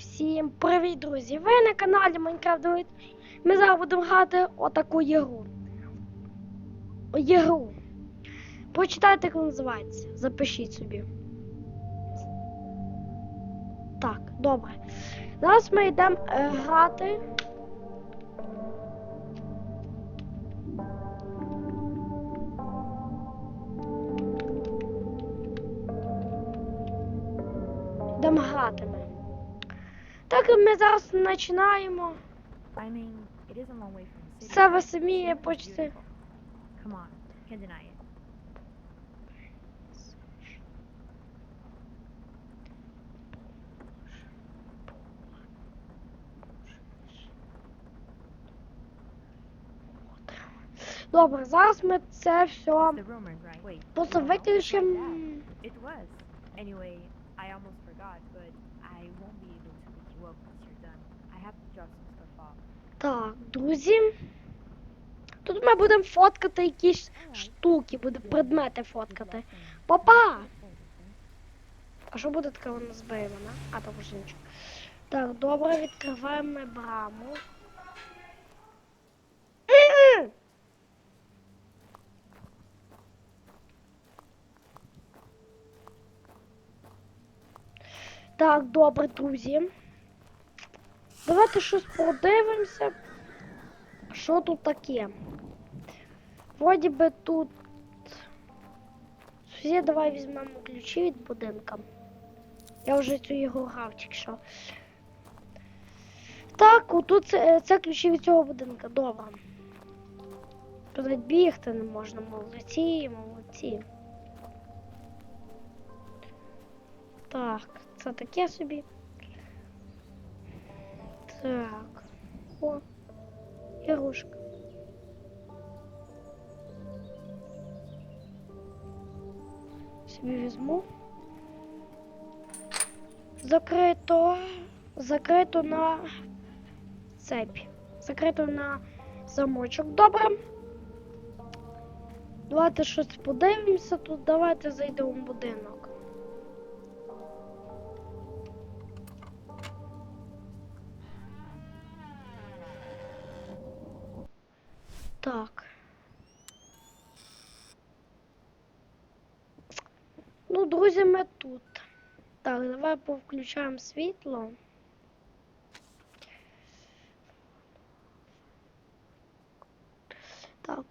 Всім привіт, друзі! Ви на каналі Minecraft Давид. Ми зараз будемо грати отаку ігру. Ігру. Почитайте, як називається. Запишіть собі. Так, добре. Зараз ми йдемо е, грати. Йдемо грати ми. Так, ми зараз починаємо. Ви самі почти. Добре, зараз ми це все просто виключимо. Так, друзі. Тут ми будемо фоткати якісь штуки, будемо предмети фоткати. Папа! А що буде таке вона збиє мене? А там вже нічого. Так, добре, відкриваємо ми браму. Так, добре, друзі. Давайте щось подивимося. Що тут таке? Вроді би тут. Сусід, давай візьмемо ключі від будинка. Я вже цю ігру грав тільки. Так, отут це, це ключі від цього будинка. Добре. Тут бігти не можна, молодці, молодці. Так, це таке собі. Так. О, ігрушка. Собі візьму. Закрито. Закрито на цепь. Закрито на замочок. Добре. Давайте щось подивимося тут. Давайте зайдемо в будинок. Так. Ну, друзі, ми тут. Так, давай повключаємо світло. Так.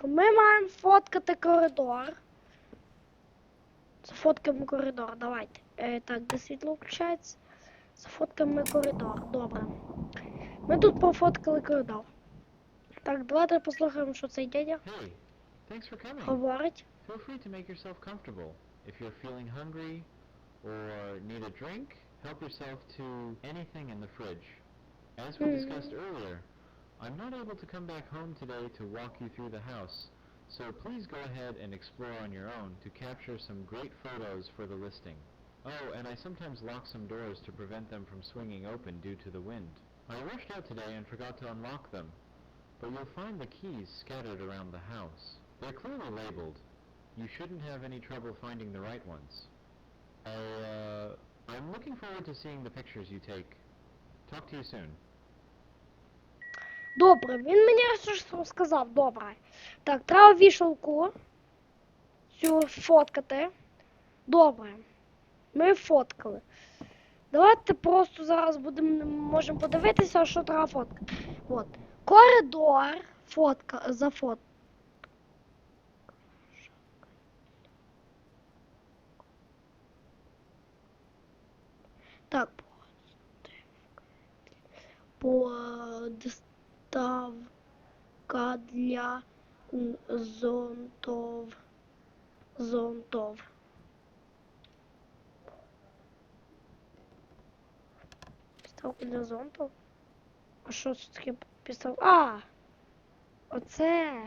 Так, ми маємо фоткати коридор. Зафоткаємо коридор, давайте. Е, так, де світло включається? Зафоткаємо коридор, добре. Ми тут пофоткали коридор. Так, давайте послухаємо, що цей дядя Hey, говорить. Feel free to make yourself comfortable. If you're feeling hungry or need a drink, help yourself to anything in the fridge. As we Hmm. discussed earlier, I'm not able to come back home today to walk you through the house, so please go ahead and explore on your own to capture some great photos for the listing. Oh, and I sometimes lock some doors to prevent them from swinging open due to the wind. I rushed out today and forgot to unlock them, but you'll find the keys scattered around the house. They're clearly labeled. You shouldn't have any trouble finding the right ones. I, uh, I'm looking forward to seeing the pictures you take. Talk to you soon. Добре, він мені щось сказав, добре. Так, треба вішалку. Цю фоткати. Добре. Ми фоткали. Давайте просто зараз будемо можемо подивитися, що треба фоткати. От. Коридор. Фотка. За фот. Так. Подставка для зонтов. Зонтов. Підставка для зонтов? А що це таке підстав? А! Оце.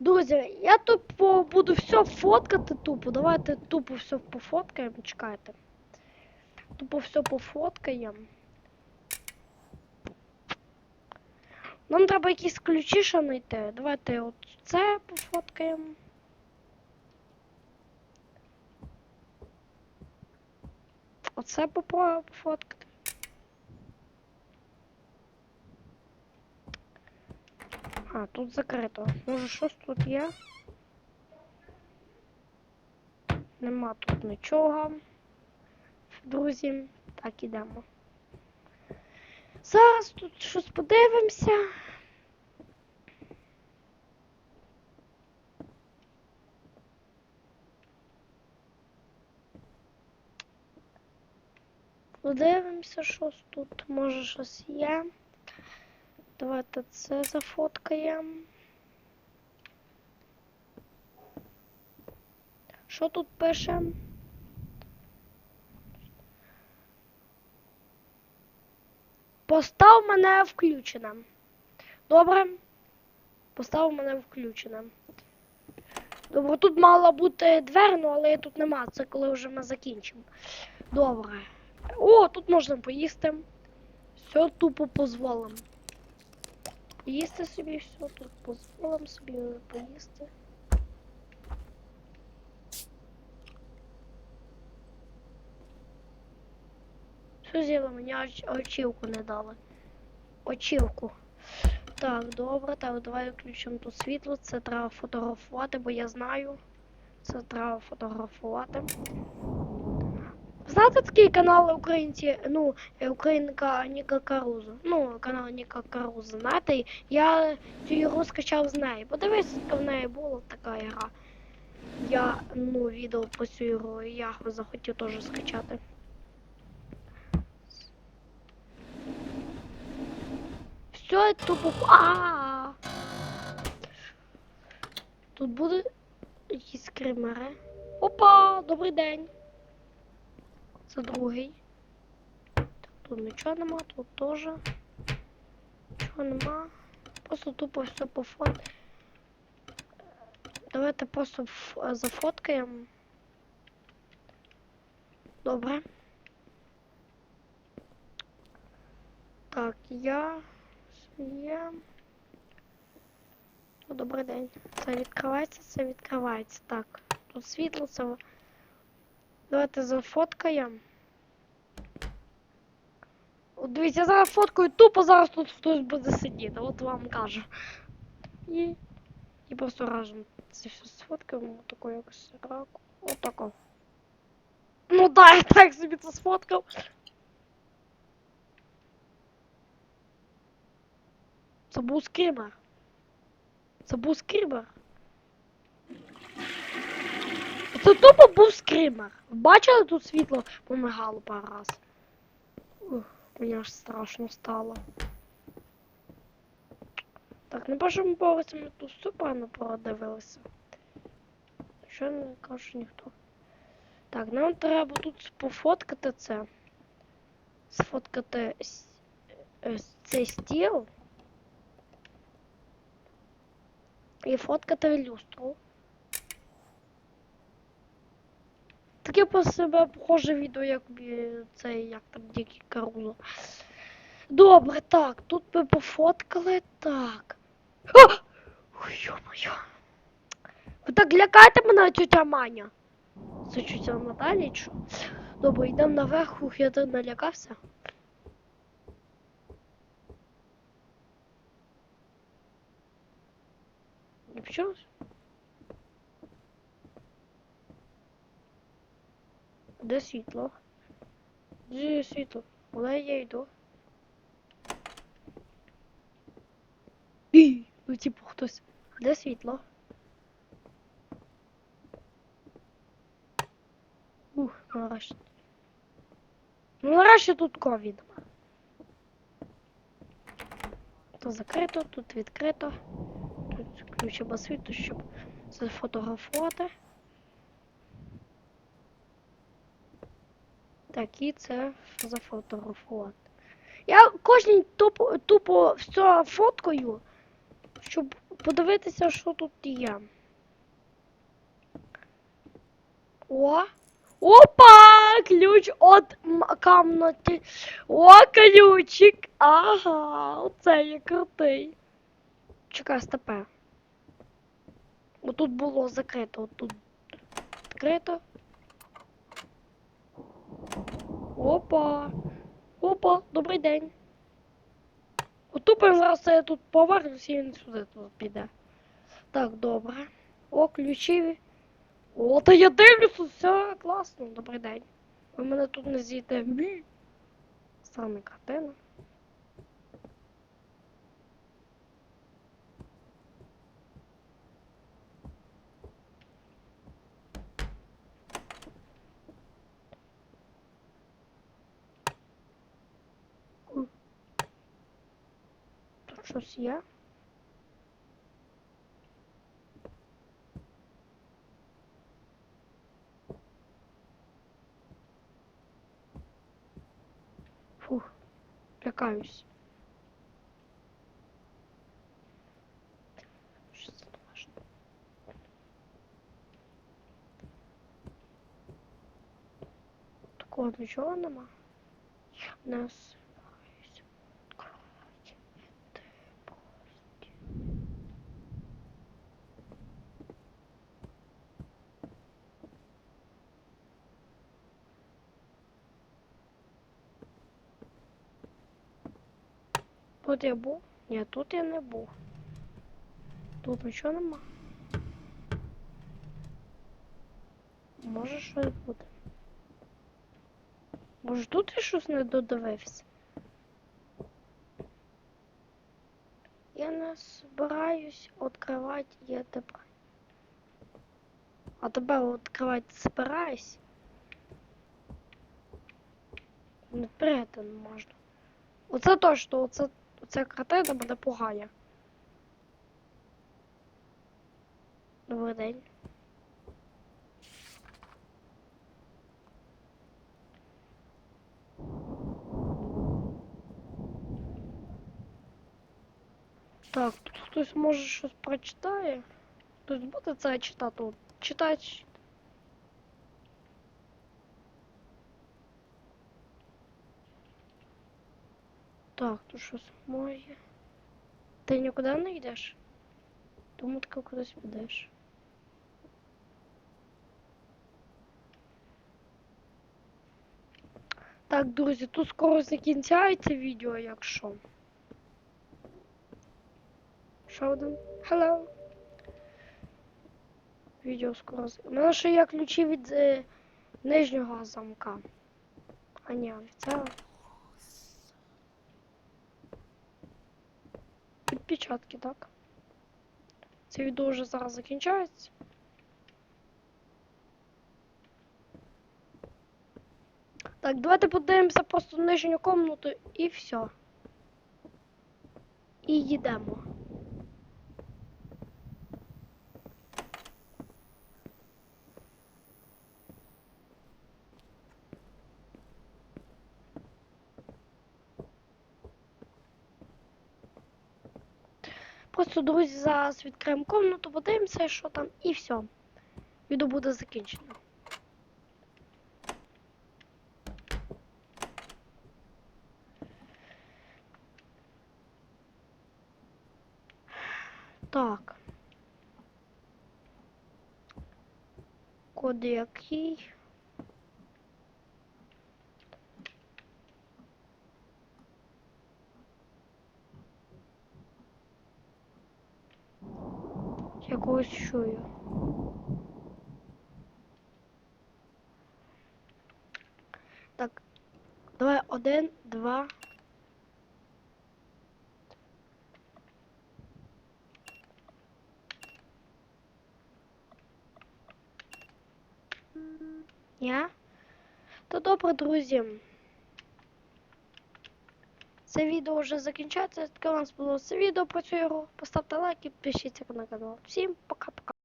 Друзі, я тупо буду все фоткати тупо. Давайте тупо все пофоткаємо. Чекайте. Тупо все пофоткаємо. Нам треба якісь ключі ще знайти. Давайте от це пофоткаємо. Оце попробуємо пофоткати. А, тут закрито. Може щось тут є? Нема тут нічого. Друзі, так ідемо. Зараз тут щось подивимося. Подивимося, щось тут. Може щось є. Давайте це зафоткаємо. Що тут пише? Постав мене включеним. Добре. Постав мене включеним. Добре, тут мала бути двері, ну, але тут нема. Це коли вже ми закінчимо. Добре. О, тут можна поїсти. Все тупо позволим. Поїсти собі все, тут позволим собі поїсти. Що з'їли? Мені оч- очівку не дали. Очівку. Так, добре, так, давай включимо тут світло. Це треба фотографувати, бо я знаю. Це треба фотографувати. Знаєте такий канал українці, ну, українка Ніка Каруза. Ну, канал Ніка Каруза. Знаєте, я цю ігру скачав з неї. Подивись, яка в неї була така гра. Я, ну, відео про цю ігру, і я захотів теж скачати. Все тупо. А. Тут буде якісь. Опа! Добрий день. Це другий. Так, тут нічого нема, тут теж. Нічого нема. Просто тупо все по фото. Давайте просто зафоткаємо. Добре. Так, я є. О, добрий день. Це відкривається, це відкривається. Так, тут світло, це. Давайте зафоткаємо. От дивіться, я зараз фоткаю тупо, зараз тут хтось буде сидіти, от вам кажу. І, і просто разом це все сфоткаємо, таку якось раку. Отако. Ну да, я так собі це сфоткав. Це був скример. Це був скример. Це тупо був скример. Бачили тут світло помигало пару раз. Ух, мені аж страшно стало. Так, на першому поверсі ми тут супер не продивилися. Що не каже ніхто. Так, нам треба тут пофоткати це. Сфоткати е, цей стіл. І фоткати люстру. Таке по себе похоже відео, як цей, як там Дикий Карузо. Добре, так, тут ми пофоткали, так. А! Ой, ё-моё. Ви так лякаєте мене, тетя Маня? Це тетя Наталі, що? Добре, йдемо наверх, ух, я так налякався. Почулось? Де світло? Де світло? Куди я йду? І, ну типу хтось. Де світло? Ух, нарешті. Ну нарешті тут ковід. Тут закрито, тут відкрито. Включимо світло, щоб зафотографувати. Так, і це зафотографувати. Я кожній тупо, тупо все фоткаю, щоб подивитися, що тут є. О! Опа! Ключ от камнати. О, ключик! Ага, оце є крутий. Чекай, стопе. Отут було закрито, отут відкрито. Опа. Опа, добрий день. Отупимо зараз це тут повернусь і він сюди тут піде. Так, добре. О, ключі. О, та я дивлюся, все класно, добрий день. Ви мене тут не. Бі. Саме картина. Тут щось є? Фух, лякаюсь. Такого нічого нема. Я не Тут я був? Ні, тут я не був. Тут нічого нема. Може щось буде. Може тут я щось не додивився? Я не збираюсь відкривати я тебе. А тебе відкривати збираюсь? Не прийти не можна. Оце точно, оце, оця картина мене пугає. Добрий день. Так, тут хтось може щось прочитає. Хтось буде це читати? От, Так, тут щось моє. Ти нікуди не йдеш? Думаю, ти кудись підеш. Так, друзі, тут скоро закінчається відео, якщо. Ще один. Hello. Відео скоро. У мене ще є ключі від е, нижнього замка. А ні, від цього. Так. Це відео вже зараз закінчається. Так, давайте подивимося просто нижню комнату і все. І їдемо. Просто, друзі, зараз відкриємо комнату, подивимося, що там, і все. Відео буде закінчено. Так. Код який? Я когось чую. Так. Давай один, два. Я? То добре, друзі. Це відео вже закінчається. Таке у нас було це відео про цю ігру. Поставте лайк і підпишіться на канал. Всім пока-пока.